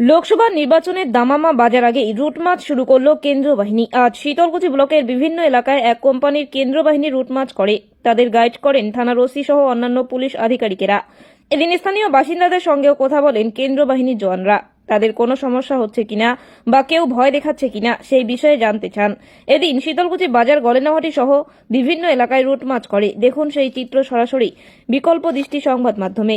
লোকসভা নির্বাচনের দামামা বাজার আগেই রুট মার্চ শুরু করল কেন্দ্রীয় বাহিনী। আজ শীতলকুচি ব্লকের বিভিন্ন এলাকায় এক কোম্পানির কেন্দ্র বাহিনী রুট মার্চ করে। তাদের গাইড করেন থানার ওসি সহ অন্যান্য পুলিশ আধিকারিকেরা। এদিন স্থানীয় বাসিন্দাদের সঙ্গেও কথা বলেন কেন্দ্র বাহিনীর জওয়ানরা। তাদের কোনো সমস্যা হচ্ছে কিনা বা কেউ ভয় দেখাচ্ছে কিনা সেই বিষয়ে জানতে চান। এদিন শীতলকুচি বাজার গলেনাহাটি সহ বিভিন্ন এলাকায় রুট মার্চ করে। দেখুন সেই চিত্র সরাসরি। বিকল্প দৃষ্টি সংবাদ মাধ্যমে।